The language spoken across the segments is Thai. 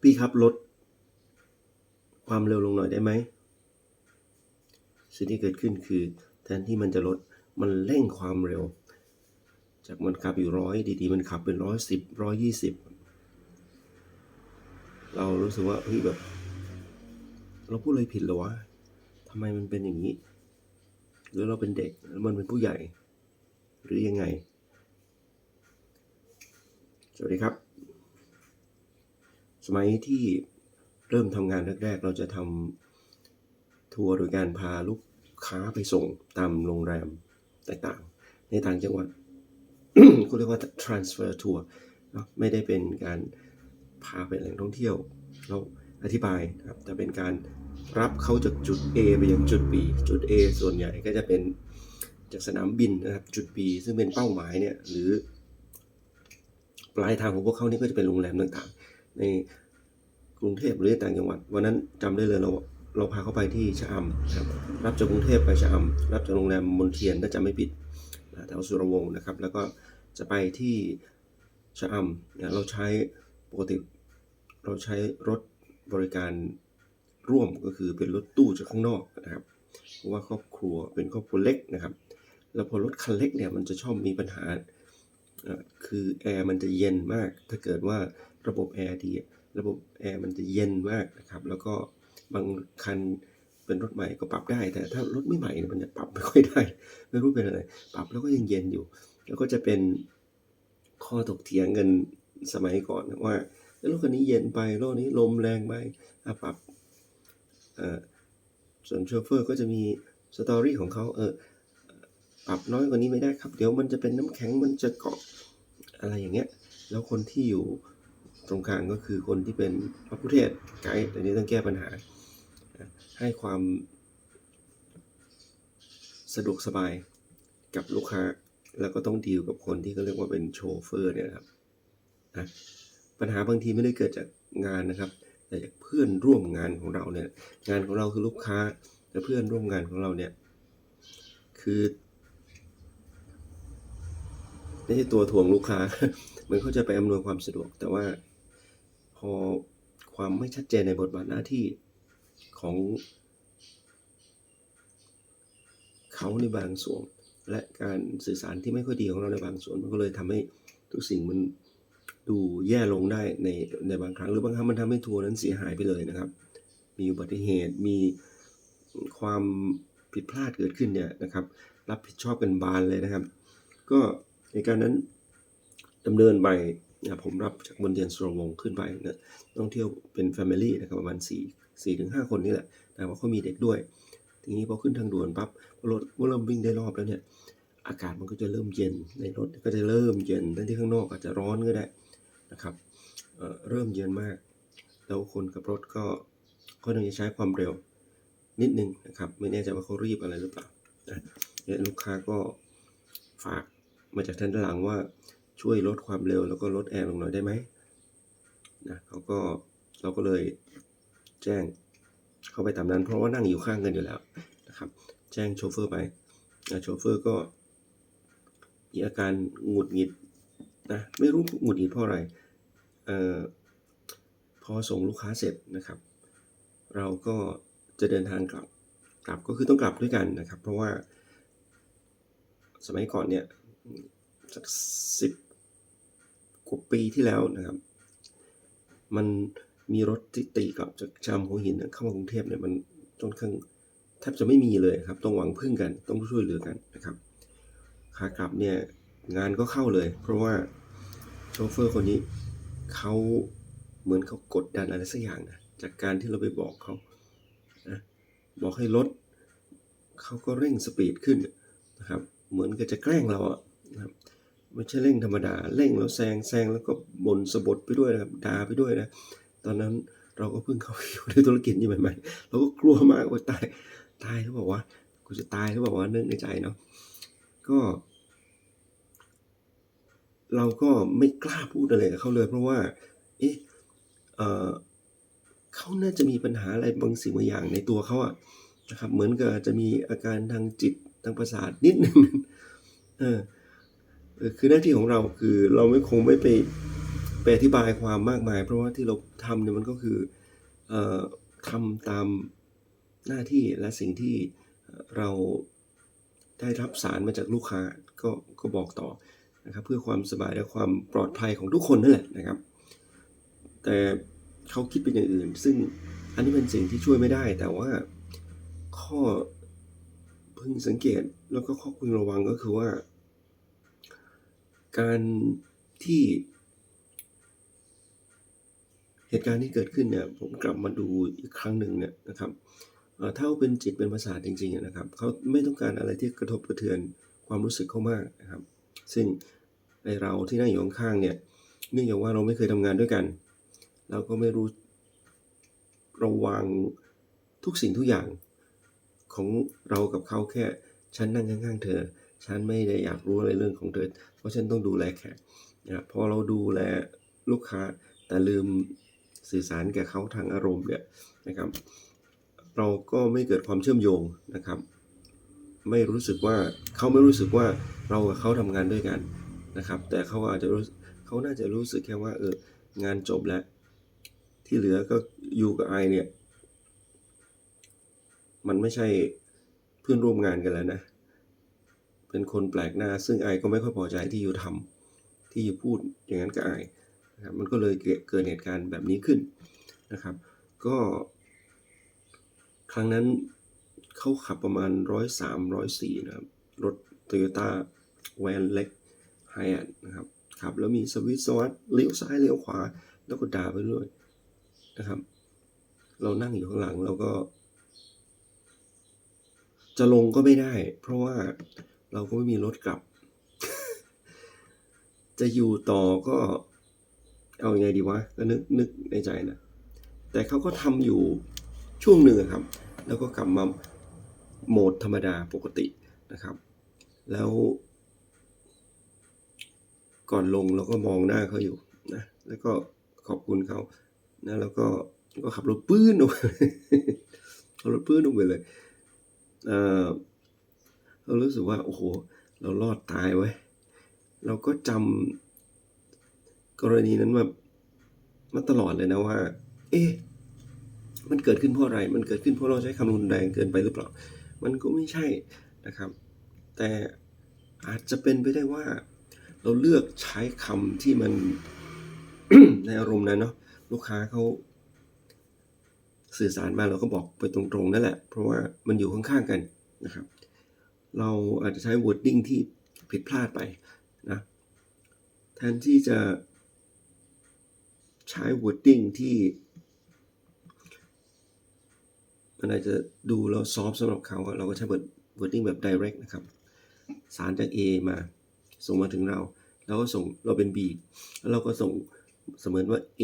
พี่ครับลดความเร็วลงหน่อยได้ไหมสิ่งที่เกิดขึ้นคือ แทนที่มันจะลดมันเร่งความเร็ว จากมันขับอยู่ร้อยดีๆ มันขับเป็นร้อยสิบร้อยยี่สิบเรารู้สึกว่าเฮ้ยแบบ เราพูดอะไรผิดเหรอวะทำไมมันเป็นอย่างนี้ หรือเราเป็นเด็กแล้วมันเป็นผู้ใหญ่ หรือยังไง สวัสดีครับ สมัยที่เริ่มทำงานแรกๆ เราจะทำทัวร์โดยการพาลูกค้าไปส่งตามโรงแรมต่างๆ ในต่างจังหวัดเขาเรียกว่า transfer tour เนะไม่ได้เป็นการพาไปแหล่งท่องเที่ยว เราอธิบายครับแต่เป็นการรับเขาจากจุด A ไปยังจุด B จุด A ส่วนใหญ่ก็จะเป็นจากสนามบินนะครับจุด B ซึ่งเป็นเป้าหมายเนี่ยหรือ ปลายทางของพวกเขานี่ก็จะเป็นโรงแรมต่างๆ ในกรุงเทพหรือต่างจังหวัด วันนั้นจำได้เลยเราเราพาเขาไปที่ชะอำนะครับรับจากกรุงเทพไปชะอำรับจากโรงแรมมนเทียนถ้าจำไม่ผิดนะแถวสุรวงศ์นะครับ แล้วก็จะไปที่ชะอำเนี่ยเราใช้ปกติเราใช้รถบริการร่วมก็คือเป็นรถตู้จากข้างนอกนะครับ เพราะว่าครอบครัวเป็นครอบครัวเล็กนะครับ แล้วพอรถคันเล็กเนี่ยมันจะชอบมีปัญหาเอ่อคือแอร์มันจะเย็นมาก ถ้าเกิดว่า ระบบแอร์ดีระบบแอร์มันจะเย็นมากนะครับ แล้วก็บางคันเป็นรถใหม่ก็ปรับได้ แต่ถ้ารถไม่ใหม่เนี่ยมันจะปรับไม่ค่อยได้ ไม่รู้เป็นอะไร ปรับแล้วก็ยังเย็นอยู่ แล้วก็จะเป็นข้อถกเถียงกันสมัยก่อนว่า รถคันนี้เย็นไปรถนี้ลมแรงไปอะปรับอ่อส่วนโชเฟอร์ก็จะมีสตอรี่ของเขาเออปรับน้อยกว่านี้ไม่ได้ครับ เดี๋ยวมันจะเป็นน้ำแข็งมันจะเกาะอะไรอย่างเงี้ย แล้วคนที่อยู่ ตรงกลางก็คือคนที่เป็นพระผู้เทศไกด์อันนี้ต้องแก้ปัญหา ให้ความสะดวกสบายกับลูกค้า แล้วก็ต้องดีลกับคนที่เขาเรียกว่าเป็นโชเฟอร์เนี่ยครับนะปัญหาบางทีไม่ได้เกิดจากงานนะครับ แต่จากเพื่อนร่วมงานของเราเนี่ย งานของเราคือลูกค้าและเพื่อนร่วมงานของเราเนี่ย คือไม่ใช่ตัวถ่วงลูกค้ามือนเขาจะไปอำนวยความสะดวกแต่ว่า พอความไม่ชัดเจนในบทบาทหน้าที่ของเขาในบางส่วน และการสื่อสารที่ไม่ค่อยดีของเราในบางส่วนมันก็เลยทำให้ทุกสิ่งมันดูแย่ลงได้ในในบางครั้งหรือบางครั้งมันทำให้ทัวร์นั้นเสียหายไปเลยนะครับ มีอุบัติเหตุมีความผิดพลาดเกิดขึ้นเนี่ยนะครับ รับผิดชอบกันบานเลยนะครับ ก็ในการนั้นดำเนินไป นะผมรับจากบนเทียนสุรวงศ์ขึ้นไปนะต้องเที่ยวเป็น Family นะครับประมาณ4 4ถึง5คนนี่แหละแต่ว่าเขามีเด็กด้วย ทีนี้พอขึ้นทางด่วนปั๊บรถเริ่มวิ่งได้รอบแล้วเนี่ยอากาศมันก็จะเริ่มเย็นในรถก็จะเริ่มเย็นทั้งที่ข้างนอกอาจจะร้อนก็ได้นะครับเเริ่มเย็นมาก แล้วคนกับรถก็ก็ต้องใช้ความเร็วนิดนึงนะครับ ไม่แน่ใจว่าเขารีบอะไรหรือเปล่านะเนี่ยลูกค้าก็ฝากมาจากท่านด้านหลังว่า ช่วยลดความเร็วแล้วก็ลดแอร์ลงหน่อยได้ไหมนะเขาก็เราก็เลยแจ้งเข้าไปตามนั้น เพราะว่านั่งอยู่ข้างกันอยู่แล้วนะครับ แจ้งโชเฟอร์ไปนะโชเฟอร์ก็มีอาการหงุดหงิดนะไม่รู้หงุดหงิดเพราะอะไรเอ่อพอส่งลูกค้าเสร็จนะครับ เราก็จะเดินทางกลับกลับก็คือต้องกลับด้วยกันนะครับ เพราะว่าสมัยก่อนเนี่ยสักสิบ กว่าปีที่แล้วนะครับ มันมีรถที่ตีกลับจากชามหัวหินเนี่ยเข้ามากรุงเทพเนี่ยมันจนข้างแทบจะไม่มีเลยครับ ต้องหวังพึ่งกันต้องช่วยเหลือกันนะครับขากลับเนี่ยงานก็เข้าเลย เพราะว่าโชเฟอร์คนนี้เขาเหมือนเขากดดันอะไรสักอย่างนะจากการที่เราไปบอกเขานะบอกให้ลดเขาก็เร่งสปีดขึ้นนะครับ เหมือนกับจะแกล้งเราอะนะครับ ไม่ใช่เร่งธรรมดาเร่งแล้วแซงแซงแล้วก็บ่นสะบดไปด้วยนะครับด่าไปด้วยนะ ตอนนั้นเราก็เพิ่งเข้าอยู่ในธุรกิจนี้ใหม่ๆเราก็กลัวมากว่าตายตายเขาบอกว่ากูจะตายเขาบอกว่านึกในใจเนาะก็ เราก็ไม่กล้าพูดอะไรกับเขาเลย เพราะว่า เอ๊ะเอเขาน่าจะมีปัญหาอะไรบางสิ่งบางอย่างในตัวเขาอะนะครับ เหมือนกับจะมีอาการทางจิตทางประสาทนิดนึงเออ คือหน้าที่ของเราคือเราไม่คงไม่ไปไปอธิบายความมากมาย เพราะว่าที่เราทำเนี่ยมันก็คือเอ่อทำตามหน้าที่และสิ่งที่เราได้รับสารมาจากลูกค้าก็ก็บอกต่อนะครับ เพื่อความสบายและความปลอดภัยของทุกคนนั่นแหละนะครับ แต่เขาคิดเป็นอย่างอื่น ซึ่งอันนี้เป็นสิ่งที่ช่วยไม่ได้ แต่ว่าข้อพึงสังเกตแล้วก็ข้อพึงระวังก็คือว่า การที่เหตุการณ์ที่เกิดขึ้นเนี่ยผมกลับมาดูอีกครั้งหนึ่งเนี่ยนะครับเอ่าเป็นจิตเป็นประสาทจริงๆนะครับเขาไม่ต้องการอะไรที่กระทบกระเทือนความรู้สึกเขามากนะครับ ซึ่งในเราที่นั่งอยู่ข้างๆเนี่ยเนื่องจากว่าเราไม่เคยทำงานด้วยกัน เราก็ไม่รู้ระวังทุกสิ่งทุกอย่างของเรากับเขาแค่ฉันนั่งข้างๆเธอ ฉันไม่ได้อยากรู้อะไรเรื่องของเธอ เพราะฉันต้องดูแลแขกนะครับพอเราดูแลลูกค้าแต่ลืมสื่อสารแก่เขาทางอารมณ์เนี่ยนะครับ เราก็ไม่เกิดความเชื่อมโยงนะครับ ไม่รู้สึกว่าเขาไม่รู้สึกว่าเรากับเขาทำงานด้วยกันนะครับ แต่เขาอาจจะรู้เขาน่าจะรู้สึกแค่ว่าเอองานจบแล้ว ที่เหลือก็อยู่กับไอเนี่ย มันไม่ใช่เพื่อนร่วมงานกันแล้วนะ เป็นคนแปลกหน้า ซึ่งไอก็ไม่ค่อยพอใจที่อยู่ทำที่อยู่พูดอย่างนั้นกับไอนะครับมันก็เลยเกิดเหตุการณ์แบบนี้ขึ้นนะครับ ก็ครั้งนั้นเขาขับประมาณร้อยสามร้อยสี่นะครับ รถโตโยต้าแวนเล็กไฮแอนนะครับขับแล้วมีสวิตช์สวัสดเลี้ยวซ้ายเลี้ยวขวา แล้วก็ด่าไปด้วยนะครับ เรานั่งอยู่ข้างหลังเราก็ จะลงก็ไม่ได้ เพราะว่า เราก็ไม่มีรถกลับ จะอยู่ต่อก็ เอาอยัางไงดีวะก็นึกนึกในใจนะแต่เขาก็ทำอยู่ช่วงหนึ่งครับ แล้วก็กลับมาโหมดธรรมดาปกตินะครับ แล้ว ก่อนลงเราก็มองหน้าเขาอยู่นะแล้วก็ขอบคุณเขานะแล้วก็ก็ขับรถปื้นออกไปขับรถปื้นออกไปเลยเออ เรารู้สึกว่าโอ้โห เรารอดตายไว้ เราก็จำกรณีนั้นมามาตลอดเลยนะว่า เอ๊ะมันเกิดขึ้นเพราะอะไร มันเกิดขึ้นเพราะเราใช้คำรุนแรงเกินไปหรือเปล่า มันก็ไม่ใช่นะครับ แต่อาจจะเป็นไปได้ว่า เราเลือกใช้คำที่มันในอารมณ์นั้นเนาะลูกค้าเขาสื่อสารมาเราก็บอกไปตรงๆนั่นแหละ เพราะว่ามันอยู่ข้างๆกันนะครับ เราอาจจะใช้ wording ที่ผิดพลาดไปนะแทนที่จะใช้ wording ที่มันอาจจะดูแล้วซอฟสำหรับเขา เราก็ใช้ wording แบบ direct นะครับ สารจาก A มา ส่งมาถึงเรา แล้วก็ส่งเราเป็น B แล้วเราก็ส่งเสมือนว่า A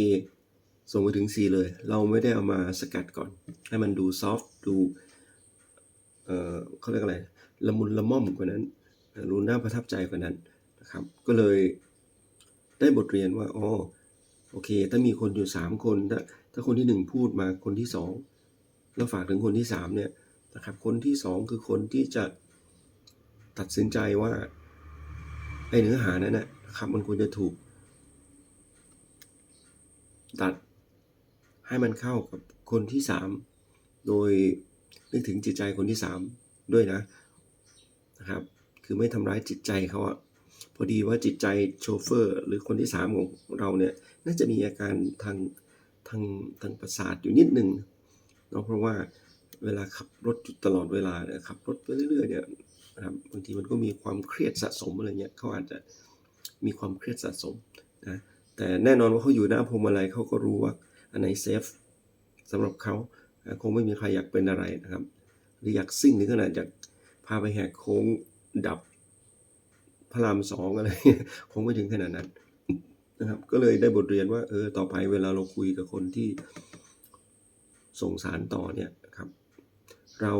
ส่งไปถึง C เลย เราไม่ได้เอามาสกัดก่อน ให้มันดูซอฟดู เอ่อเขาเรียกอะไร ละมุนละม่อมกว่านั้นรู้น่าประทับใจกว่านั้นนะครับ ก็เลยได้บทเรียนว่าอ๋อโอเค ถ้ามีคนอยู่สามคน ถ้าถ้าคนที่หนึ่งพูดมาคนที่สองแล้วฝากถึงคนที่สามเนี่ยนะครับ คนที่สองคือคนที่จะตัดสินใจว่าไอ้เนื้อหานั้นนะครับมันควรจะถูก ตัดให้มันเข้ากับคนที่สามโดยนึกถึงจิตใจคนที่สามด้วยนะ นะครับ คือไม่ทำร้ายจิตใจเขาอะพอดีว่าจิตใจโชเฟอร์ หรือคนที่สามของเราเนี่ยน่าจะมีอาการทางทางทางประสาทอยู่นิดนึงเนาะเพราะว่าเวลาขับรถตลอดเวลาเนี่ยขับรถไปเรื่อยๆเนี่ยนะครับบางทีมันก็มีความเครียดสะสมอะไรเงี้ยเขาอาจจะมีความเครียดสะสมนะแต่แน่นอนว่าเขาอยู่หน้าพวงมาลัยเขาก็รู้ว่าอันไหนเซฟสำหรับเขาคงไม่มีใครอยากเป็นอะไรนะครับ หรืออยากซิ่งถึงขนาดอยาก พาไปแหกโค้งดับพระรามสองอะไรคงไม่ถึงขนาดนั้นนะครับ ก็เลยได้บทเรียนว่าเออต่อไปเวลาเราคุยกับคนที่ส่งสารต่อเนี่ยครับ เรา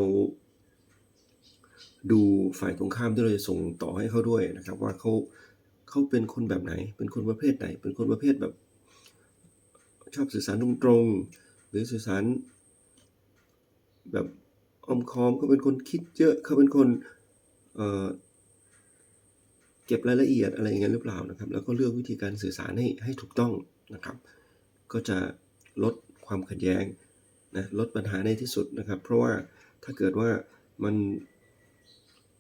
ดูฝ่ายตรงข้ามที่เราจะส่งต่อให้เขาด้วยนะครับ ว่าเขาเขาเป็นคนแบบไหน เป็นคนประเภทไหน เป็นคนประเภทแบบ ชอบสื่อสารตรงๆหรือสื่อสารแบบ อ้อมค้อมเขาเป็นคนคิดเยอะเขาเป็นคนเเก็บรายละเอียดอะไรอย่างเงี้ยหรือเปล่านะครับ แล้วก็เลือกวิธีการสื่อสารให้ให้ถูกต้องนะครับ ก็จะลดความขัดแย้งนะลดปัญหาในที่สุดนะครับ เพราะว่าถ้าเกิดว่ามัน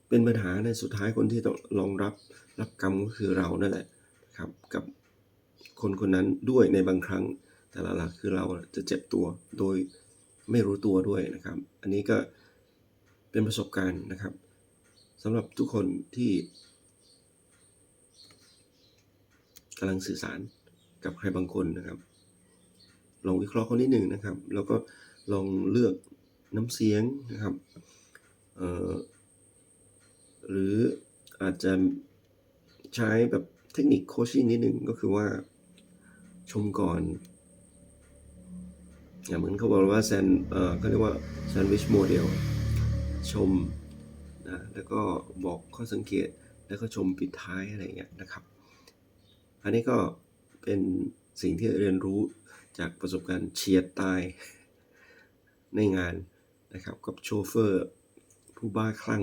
เป็นปัญหาในสุดท้ายคนที่ต้องรองรับรับกรรมก็คือเรานั่นแหละครับกับคนคนนั้นด้วยในบางครั้งแต่ละหลักคือเราจะเจ็บตัวโดย ไม่รู้ตัวด้วยนะครับ อันนี้ก็เป็นประสบการณ์นะครับสำหรับทุกคนที่กำลังสื่อสารกับใครบางคนนะครับ ลองวิเคราะห์เขานิดหนึ่งนะครับ แล้วก็ลองเลือกน้ำเสียงนะครับหรืออาจจะใช้แบบเทคนิคโคชชิ่งนิดหนึ่งก็คือว่าชมก่อน อย่างเหมือนเขาบอกว่าแซนเออเขาเรียกว่าแซนด์วิชโมเดลชมนะแล้วก็บอกข้อสังเกตแล้วก็ชมปิดท้ายอะไรเงี้ยนะครับ อันนี้ก็เป็นสิ่งที่เรียนรู้จากประสบการณ์เฉียดตายในงานนะครับ กับโชเฟอร์ผู้บ้าคลั่ง